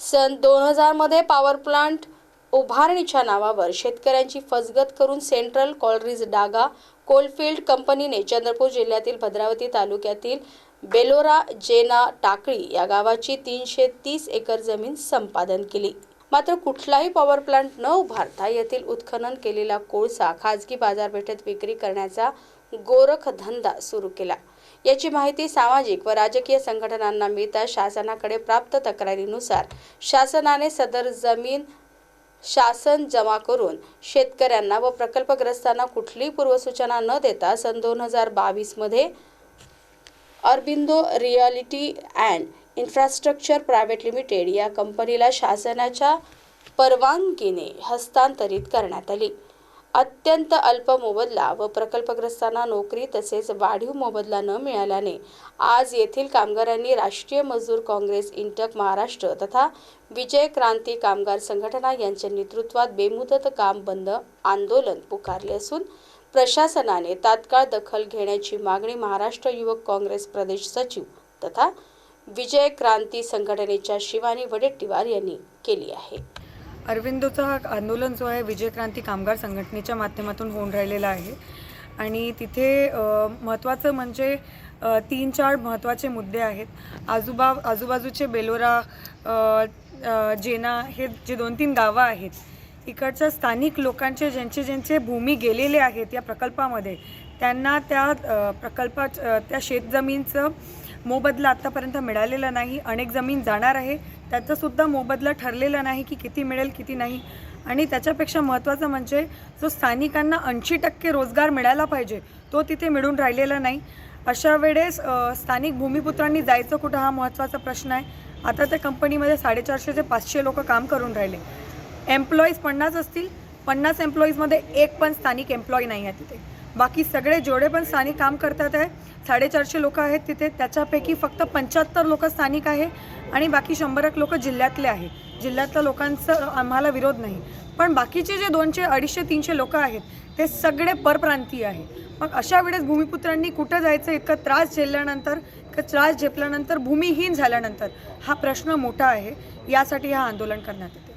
सन दोन हजारमध्ये power plant उभारणीच्या नावावर शेतकऱ्यांची फसगत करून सेंट्रल कॉलरीज डागा कोलफिल्ड कंपनीने चंद्रपूर जिल्ह्यातील भद्रावती तालुक्यातील बेलोरा जेना टाकळी या गावाची तीनशे तीस एकर जमीन संपादन केली. मात्र कुठलाही पॉवर प्लांट न उभारता येथील उत्खनन केलेला कोळसा खाजगी बाजारपेठेत विक्री करण्याचा गोरखधंदा सुरू केला. याची माहिती सामाजिक व राजकीय संघटनांना मिळता शासनाकडे प्राप्त तक्रारीनुसार शासनाने सदर जमीन शासन जमा करून शेतकऱ्यांना व प्रकल्पग्रस्तांना कुठलीही पूर्वसूचना न देता सन दोन हजार बावीसमध्ये Aurobindo Realty and Infrastructure Private Limited या कंपनीला शासनाच्या परवानगीने हस्तांतरित करण्यात आली. अत्यंत अल्प मोबदला व प्रकल्पग्रस्तांना नोकरी तसेच वाढीव मोबदला न मिळाल्याने आज येथील कामगारांनी राष्ट्रीय मजदूर काँग्रेस इंटक महाराष्ट्र तथा विजय क्रांती कामगार संघटना यांच्या नेतृत्वात बेमुदत काम बंद आंदोलन पुकारले असून प्रशासनाने तात्काळ दखल घेण्याची मागणी महाराष्ट्र युवक काँग्रेस प्रदेश सचिव तथा विजय क्रांती संघटनेच्या शिवानी वडेट्टीवार यांनी केली आहे. अरविंदोचा हा आंदोलन जो आहे विजय क्रांती कामगार संघटनेच्या माध्यमातून होऊन राहिलेला आहे. आणि तिथे महत्त्वाचं म्हणजे तीन चार महत्त्वाचे मुद्दे आहेत. आजूबा आजूबाजूचे बेलोरा जेना हे जे दोन तीन गावं आहेत इकडच्या स्थानिक लोकांचे ज्यांचे ज्यांचे भूमी गेलेले आहेत या प्रकल्पामध्ये त्यांना त्या प्रकल्पा त्या शेतजमीनचं मोबदला आत्तापर्यंत मिळालेला नाही. अनेक जमीन जाणार आहे. त्याचासुद्धा मोबदला ठरलेला नाही की किती मिळेल किती नाही. आणि त्याच्यापेक्षा महत्त्वाचं म्हणजे जो स्थानिकांना ऐंशी टक्के रोजगार मिळायला पाहिजे तो तिथे मिळून राहिलेला नाही. अशा वेळेस स्थानिक भूमिपुत्रांनी जायचं कुठं हा महत्त्वाचा प्रश्न आहे. आता त्या कंपनीमध्ये साडेचारशे ते पाचशे लोक काम करून राहिले. एम्प्लॉईज पन्नास असतील पन्नास एम्प्लॉईजमध्ये एक पण स्थानिक एम्प्लॉई नाही आहे तिथे. बाकी सगळे जेवढे पण स्थानिक काम करतात आहे साडेचारशे लोक आहेत तिथे त्याच्यापैकी फक्त पंच्याहत्तर लोक स्थानिक आहे आणि बाकी शंभर एक लोक जिल्ह्यातले आहे. जिल्ह्यातल्या लोकांचं आम्हाला विरोध नाही. पण बाकीचे जे दोनशे अडीचशे तीनशे लोक आहेत ते सगळे परप्रांतीय आहे. मग अशा वेळेस भूमिपुत्रांनी कुठं जायचं इतकं त्रास झेलल्यानंतर इतकं त्रास झेपल्यानंतर भूमिहीन झाल्यानंतर हा प्रश्न मोठा आहे. यासाठी हा आंदोलन करण्यात येते.